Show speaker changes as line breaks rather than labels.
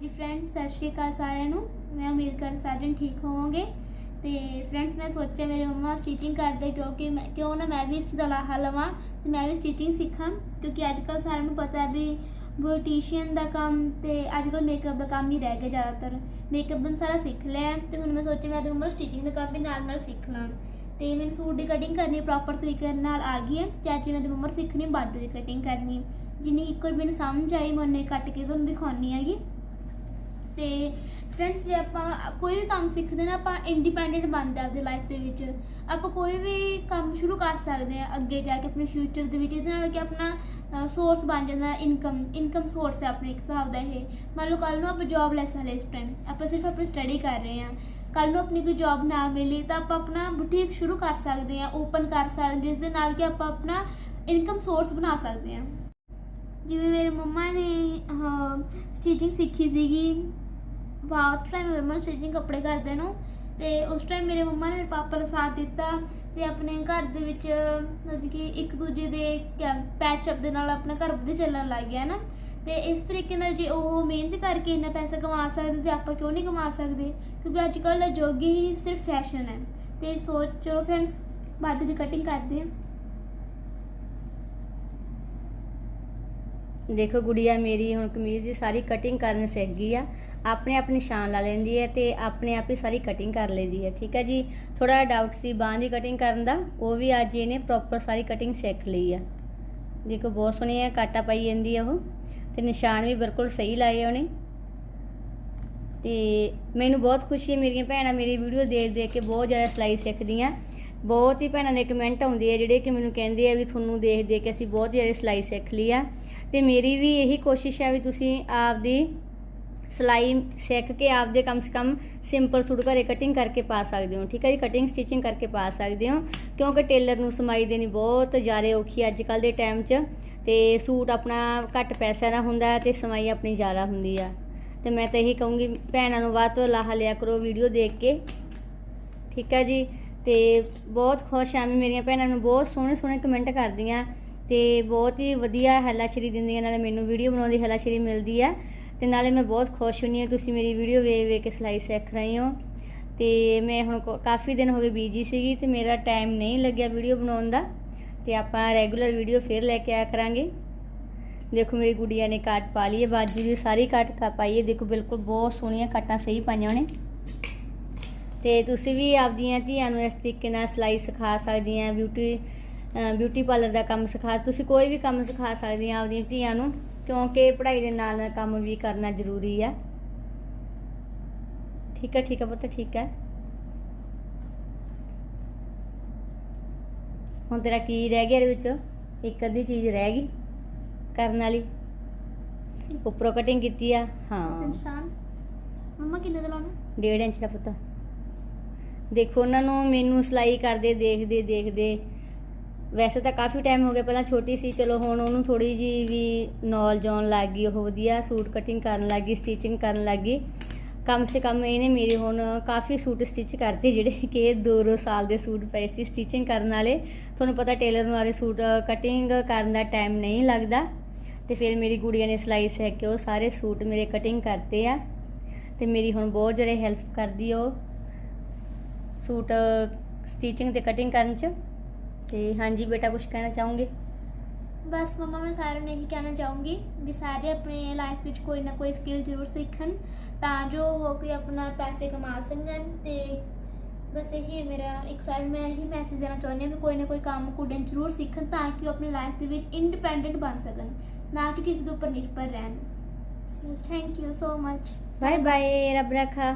ਜੀ ਫਰੈਂਡਸ ਸਤਿ ਸ਼੍ਰੀ ਅਕਾਲ ਸਾਰਿਆਂ ਨੂੰ। ਮੈਂ ਉਮੀਦ ਕਰ ਸਾਰੇ ਠੀਕ ਹੋਵੋਗੇ। ਤੇ ਫਰੈਂਡਸ ਮੈਂ ਸੋਚਿਆ ਮੇਰੇ ਮੰਮਾ ਸਟਿਚਿੰਗ ਕਰਦੇ ਕਿਉਂਕਿ ਮੈਂ ਕਿਉਂ ਨਾ ਮੈਂ ਵੀ ਇਸ 'ਚ ਦਾ ਲਾਹਾ ਲਵਾਂ ਤੇ ਮੈਂ ਵੀ ਸਟਿਚਿੰਗ ਸਿੱਖਾਂ। ਕਿਉਂਕਿ ਅੱਜ ਕੱਲ੍ਹ ਸਾਰਿਆਂ ਨੂੰ ਪਤਾ ਹੈ ਵੀ ਬਿਊਟੀਸ਼ੀਅਨ ਦਾ ਕੰਮ ਤੇ ਅੱਜ ਕੱਲ੍ਹ ਮੇਕਅਪ ਦਾ ਕੰਮ ਹੀ ਰਹਿ ਗਿਆ ਜ਼ਿਆਦਾਤਰ। ਮੇਕਅਪ ਦਾ ਮੈਂ ਸਾਰਾ ਸਿੱਖ ਲਿਆ ਹੈ ਤੇ ਹੁਣ ਮੈਂ ਸੋਚਿਆ ਮੈਂ ਤੇ ਮੰਮਾ ਸਟਿਚਿੰਗ ਦਾ ਕੰਮ ਵੀ ਨਾਲ ਨਾਲ ਸਿੱਖ ਲਾਂ ਤੇ ਮੈਨੂੰ ਸੂਟ ਦੀ ਕਟਿੰਗ ਕਰਨੀ ਪ੍ਰੋਪਰ ਤਰੀਕੇ ਨਾਲ ਆ ਗਈ ਹੈ ਤੇ ਅੱਜ ਮੈਂ ਤੇ ਮੰਮਾ ਸਿੱਖਣੀ ਬਾਡੂ ਦੀ ਕਟਿੰਗ ਕਰਨੀ। ਜਿੰਨੀ ਇੱਕ ਵਾਰ ਮੈਨੂੰ ਸਮਝ ਆਈ, ਮੈਂ ਉਹਨੇ ਕੱਟ ਕੇ ਤੁਹਾਨੂੰ ਦਿਖਾਉਣੀ ਹੈਗੀ। ਤੇ ਫਰੈਂਡਸ ਜੇ ਆਪਾਂ ਕੋਈ ਵੀ ਕੰਮ ਸਿੱਖਦੇ ਨਾ, ਆਪਾਂ ਇੰਡੀਪੈਂਡੈਂਟ ਬਣਦੇ ਆਪਦੀ ਲਾਈਫ ਦੇ ਵਿੱਚ। ਆਪਾਂ ਕੋਈ ਵੀ ਕੰਮ ਸ਼ੁਰੂ ਕਰ ਸਕਦੇ ਆ ਅੱਗੇ ਜਾ ਕੇ ਆਪਣੇ ਫਿਊਚਰ ਦੇ ਵਿੱਚ, ਇਹਦੇ ਨਾਲ ਕਿ ਆਪਣਾ ਸੋਰਸ ਬਣ ਜਾਂਦਾ ਇਨਕਮ ਇਨਕਮ ਸੋਰਸ ਹੈ ਆਪਣੇ ਇੱਕ ਹਿਸਾਬ ਦਾ ਇਹ। ਮੰਨ ਲਓ ਕੱਲ ਨੂੰ ਆਪਾਂ ਜੌਬ ਲੈ ਸਕਦੇ ਇਸ ਟਾਈਮ ਆਪਾਂ ਸਿਰਫ ਆਪਣੀ ਸਟੱਡੀ ਕਰ ਰਹੇ ਹਾਂ। ਕੱਲ ਨੂੰ ਆਪਣੀ ਕੋਈ ਜੌਬ ਨਾ ਮਿਲੀ ਤਾਂ ਆਪਾਂ ਆਪਣਾ ਬੁਟੀਕ ਸ਼ੁਰੂ ਕਰ ਸਕਦੇ ਹਾਂ ਓਪਨ ਕਰ ਸਕਦੇ ਜਿਸ ਦੇ ਨਾਲ ਕਿ ਆਪਾਂ ਆਪਣਾ ਇਨਕਮ ਸੋਰਸ ਬਣਾ ਸਕਦੇ ਹਾਂ। ਜਿਵੇਂ ਮੇਰੇ ਮੰਮਾ ਨੇ ਸਟਿਚਿੰਗ ਸਿੱਖੀ ਸੀਗੀ। ਬਹੁਤ ਟਾਈਮ ਮੇਰੇ ਮੰਮਾ ਸਟਿਚਿੰਗ ਕੱਪੜੇ ਕਰਦੇ ਨੂੰ ਤੇ ਉਸ ਟਾਈਮ ਮੇਰੇ ਮੰਮਾ ਨੇ ਮੇਰੇ ਪਾਪਾ ਦਾ ਸਾਥ ਦਿੱਤਾ ਤੇ ਆਪਣੇ ਘਰ ਦੇ ਵਿੱਚ, ਮਤਲਬ ਕਿ ਇੱਕ ਦੂਜੇ ਦੇ ਪੈਚ ਅਪ ਦੇ ਨਾਲ ਆਪਣਾ ਘਰ ਵਧੀਆ ਚੱਲਣ ਲੱਗ ਗਿਆ ਨਾ। ਤੇ ਇਸ ਤਰੀਕੇ ਨਾਲ ਜੇ ਉਹ ਮਿਹਨਤ ਕਰਕੇ ਇੰਨਾ ਪੈਸਾ ਕਮਾ ਸਕਦੇ ਤੇ ਆਪਾਂ ਕਿਉਂ ਨਹੀਂ ਕਮਾ ਸਕਦੇ? ਕਿਉਂਕਿ ਅੱਜ ਕੱਲ੍ਹ ਦਾ ਯੁੱਗ ਹੀ ਸਿਰਫ ਫੈਸ਼ਨ ਹੈ। ਤੇ ਸੋਚ ਚਲੋ ਫਰੈਂਡਸ ਬਾਡੀ ਦੀ ਕਟਿੰਗ ਕਰਦੇ ਹਾਂ।
ਦੇਖੋ ਗੁੜੀਆ ਮੇਰੀ, ਹੁਣ ਕਮੀਜ਼ ਦੀ ਸਾਰੀ ਕਟਿੰਗ ਕਰਨ ਸਿੱਖ ਗਈ ਆ। ਆਪਣੇ ਆਪ ਨਿਸ਼ਾਨ ਲਾ ਲੈਂਦੀ ਹੈ ਤੇ ਆਪਣੇ ਆਪ ਹੀ ਸਾਰੀ ਕਟਿੰਗ ਕਰ ਲੈਂਦੀ ਹੈ, ਠੀਕ ਹੈ ਜੀ? ਥੋੜਾ ਡਾਊਟ ਸੀ ਬਾਹਾਂ ਦੀ ਕਟਿੰਗ ਕਰਨ ਦਾ, ਉਹ ਵੀ ਅੱਜ ਇਹਨੇ ਪ੍ਰੋਪਰ ਸਾਰੀ ਕਟਿੰਗ ਸਿੱਖ ਲਈ ਆ। ਦੇਖੋ ਬਹੁਤ ਸੋਹਣੀ ਹੈ, ਕਾਟਾ ਪਾਈ ਜਾਂਦੀ ਆ ਉਹ, ਤੇ ਨਿਸ਼ਾਨ ਵੀ ਬਿਲਕੁਲ ਸਹੀ ਲਾਏ ਆ ਉਹਨੇ। ਤੇ ਮੈਨੂੰ ਬਹੁਤ ਖੁਸ਼ੀ ਹੈ, ਮੇਰੀਆਂ ਭੈਣਾਂ ਮੇਰੀ ਵੀਡੀਓ ਦੇਖ ਦੇਖ ਕੇ ਬਹੁਤ ਜ਼ਿਆਦਾ ਸਿਲਾਈ ਸਿੱਖਦੀਆਂ। ਬਹੁਤ ਹੀ ਭੈਣਾਂ ਦੇ ਕਮੈਂਟ ਆਉਂਦੇ ਆ ਜਿਹੜੇ ਕਿ ਮੈਨੂੰ ਕਹਿੰਦੇ ਆ ਵੀ ਤੁਹਾਨੂੰ ਦੇਖ ਦੇਖ ਕੇ ਅਸੀਂ ਬਹੁਤ ਜ਼ਿਆਦਾ ਸਿਲਾਈ ਸਿੱਖ ਲਈ ਆ। ਤੇ ਮੇਰੀ ਵੀ ਇਹੀ ਕੋਸ਼ਿਸ਼ ਹੈ ਵੀ ਤੁਸੀਂ ਆਪਦੀ ਸਿਲਾਈ ਸਿੱਖ ਕੇ ਆਪਦੇ ਕਮ ਸੇ ਕਮ ਸਿੰਪਲ ਸੂਟ ਘਰੇ ਕਟਿੰਗ ਕਰਕੇ ਪਾ ਸਕਦੇ ਹੋ, ਠੀਕ ਹੈ ਜੀ? ਕਟਿੰਗ ਸਟਿਚਿੰਗ ਕਰਕੇ ਪਾ ਸਕਦੇ ਹੋ, ਕਿਉਂਕਿ ਟੇਲਰ ਨੂੰ ਸਮਾਈ ਦੇਣੀ ਬਹੁਤ ਜ਼ਿਆਦਾ ਔਖੀ ਅੱਜ ਕੱਲ ਦੇ ਟਾਈਮ 'ਚ। ਤੇ ਸੂਟ ਆਪਣਾ ਘੱਟ ਪੈਸਿਆਂ ਦਾ ਹੁੰਦਾ ਹੈ ਤੇ ਸਮਾਈ ਆਪਣੀ ਜ਼ਿਆਦਾ ਹੁੰਦੀ ਆ। ਤੇ ਮੈਂ ਤਾਂ ਇਹੀ ਕਹੂੰਗੀ, ਭੈਣਾਂ ਨੂੰ ਵੱਧ ਤੋਂ ਲਾਹਾ ਲਿਆ ਕਰੋ ਵੀਡੀਓ ਦੇਖ ਕੇ, ਠੀਕ ਹੈ ਜੀ? ਤੇ ਬਹੁਤ ਖੁਸ਼ ਹਾਂ। ਮੈਂ ਮੇਰੀਆਂ ਭੈਣਾਂ ਨੂੰ ਬਹੁਤ ਸੋਹਣੇ ਸੋਹਣੇ ਕਮੈਂਟ ਕਰਦੀਆਂ ਤੇ ਬਹੁਤ ਹੀ ਵਧੀਆ ਹੱਲਾਸ਼ੇਰੀ ਦਿੰਦੀਆਂ ਨਾਲੇ ਮੈਨੂੰ ਵੀਡੀਓ ਬਣਾਉਣ ਦੀ ਹੱਲਾਸ਼ੇਰੀ ਮਿਲਦੀ ਆ। ਤੇ ਨਾਲੇ ਮੈਂ ਬਹੁਤ ਖੁਸ਼ ਹੁੰਨੀ ਹਾਂ ਤੁਸੀਂ ਮੇਰੀ ਵੀਡੀਓ ਵੇਖ ਵੇਖ ਕੇ ਸਿਲਾਈ ਸਿੱਖ ਰਹੇ ਹੋ। ਤੇ ਮੈਂ ਹੁਣ ਕੋ- ਕਾਫੀ ਦਿਨ ਹੋ ਗਏ ਬੀਜੀ ਸੀਗੀ ਤੇ ਮੇਰਾ ਟਾਈਮ ਨਹੀਂ ਲੱਗਿਆ ਵੀਡੀਓ ਬਣਾਉਣ ਦਾ। ਤੇ ਆਪਾਂ ਰੈਗੂਲਰ ਵੀਡੀਓ ਫੇਰ ਲੈ ਕੇ ਆਇਆ ਕਰਾਂਗੇ। ਦੇਖੋ ਮੇਰੀ ਗੁੜੀਆ ਨੇ ਕਾਟ ਪਾ ਲਈ ਹੈ। ਬਾਜੀ ਦੀ ਸਾਰੀ ਕਾਟ ਕਾ ਪਾਈ ਹੈ। ਦੇਖੋ ਬਿਲਕੁਲ ਬਹੁਤ ਸੋਹਣੀਆਂ ਕਾਟਾਂ ਸਹੀ ਪਾਈਆਂ ਉਹਨੇ। ਤੇ ਤੁਸੀਂ ਵੀ ਆਪਦੀਆਂ ਧੀਆਂ ਨੂੰ ਇਸ ਤਰੀਕੇ ਨਾਲ ਸਿਲਾਈ ਸਿਖਾ ਸਕਦੀਆਂ ਬਿਊਟੀ ਬਿਊਟੀ ਪਾਰਲਰ ਦਾ ਕੰਮ ਸਿਖਾ ਤੁਸੀਂ ਕੋਈ ਵੀ ਕੰਮ ਸਿਖਾ ਸਕਦੀਆਂ ਆਪਦੀਆਂ ਧੀਆਂ ਨੂੰ ਕਿਉਂਕਿ ਪੜ੍ਹਾਈ ਦੇ ਨਾਲ ਨਾਲ ਕੰਮ ਵੀ ਕਰਨਾ ਜ਼ਰੂਰੀ ਆ। ਠੀਕ ਹੈ ਠੀਕ ਹੈ ਪੁੱਤ ਠੀਕ ਹੈ ਹੁਣ ਤੇਰਾ ਕੀ ਰਹਿ ਗਿਆ ਇਹਦੇ ਵਿੱਚੋਂ? ਇੱਕ ਅੱਧੀ ਚੀਜ਼ ਰਹਿ ਗਈ ਕਰਨ ਵਾਲੀ। ਉੱਪਰੋਂ ਕਟਿੰਗ ਕੀਤੀ ਆ ਹਾਂ।
ਮੰਮਾ ਕਿੰਨੇ ਦਾ ਲਾਉਣਾ?
ਡੇਢ ਇੰਚ ਦਾ ਪੁੱਤ। ਦੇਖੋ, ਉਹਨਾਂ ਨੂੰ ਮੈਨੂੰ ਸਿਲਾਈ ਕਰਦੇ ਦੇਖਦੇ ਦੇਖਦੇ। ਵੈਸੇ ਤਾਂ ਕਾਫੀ ਟਾਈਮ ਹੋ ਗਿਆ, ਪਹਿਲਾਂ ਛੋਟੀ ਸੀ, ਚਲੋ ਹੁਣ ਉਹਨੂੰ ਥੋੜੀ ਜੀ ਵੀ ਨੌਲੇਜ ਆਉਣ ਲੱਗ ਗਈ, ਉਹ ਵਧੀਆ ਸੂਟ ਕਟਿੰਗ ਕਰਨ ਲੱਗ ਗਈ ਸਟਿਚਿੰਗ ਕਰਨ ਲੱਗ ਗਈ। ਕਮ ਸੇ ਕਮ ਇਹਨੇ ਮੇਰੇ ਹੁਣ ਕਾਫੀ ਸੂਟ ਸਟਿਚ ਕਰਤੇ, ਜਿਹੜੇ ਕਿ 2-2 ਸਾਲ ਦੇ ਸੂਟ ਪਏ ਸੀ ਸਟਿਚਿੰਗ ਕਰਨ ਵਾਲੇ। ਤੁਹਾਨੂੰ ਪਤਾ ਟੇਲਰ ਨੂੰ ਆਰੇ ਸੂਟ ਕਟਿੰਗ ਕਰਨ ਦਾ ਟਾਈਮ ਨਹੀਂ ਲੱਗਦਾ। ਤੇ ਫਿਰ ਮੇਰੀ ਗੁੜੀਆ ਨੇ ਸਿਲਾਈ ਸਿੱਖ ਕੇ ਉਹ ਸਾਰੇ ਸੂਟ ਮੇਰੇ ਕਟਿੰਗ ਕਰਤੇ ਆ। ਤੇ ਮੇਰੀ ਹੁਣ ਬਹੁਤ ਜ਼ਿਆਦਾ ਹੈਲਪ ਕਰਦੀ ਉਹ। ਸੂਟ ਸਟਿਚਿੰਗ ਤੇ ਕਟਿੰਗ ਕਰਨ ਚ? ਤੇ ਹਾਂਜੀ ਬੇਟਾ ਕੁਝ ਕਹਿਣਾ ਚਾਹੋਗੇ?
ਬਸ ਮਮਾ ਮੈਂ ਸਾਰਿਆਂ ਨੂੰ ਇਹੀ ਕਹਿਣਾ ਚਾਹੂੰਗੀ ਵੀ ਸਾਰੇ ਆਪਣੀ ਲਾਈਫ ਵਿੱਚ ਕੋਈ ਨਾ ਕੋਈ ਸਕਿੱਲ ਜ਼ਰੂਰ ਸਿੱਖਣ ਤਾਂ ਜੋ ਉਹ ਕੋਈ ਆਪਣਾ ਪੈਸੇ ਕਮਾ ਸਕਣ ਤੇ ਬਸ ਇਹੀ ਹੈ ਮੇਰਾ ਇੱਕ ਸਾਰ ਮੈਂ ਇਹੀ ਮੈਸੇਜ ਦੇਣਾ ਚਾਹੁੰਦੀ ਹਾਂ ਵੀ ਕੋਈ ਨਾ ਕੋਈ ਕੰਮ ਕੁੜਨ ਜ਼ਰੂਰ ਸਿੱਖਣ ਤਾਂ ਕਿ ਉਹ ਆਪਣੀ ਲਾਈਫ ਦੇ ਵਿੱਚ ਇੰਡੀਪੈਂਡੈਂਟ ਬਣ ਸਕਣ ਨਾ ਕਿ ਕਿਸੇ ਦੇ ਉੱਪਰ ਨਿਰਭਰ ਰਹਿਣ। ਬਸ thank you so much
bye bye ਰੱਬ ਰੱਖਾ।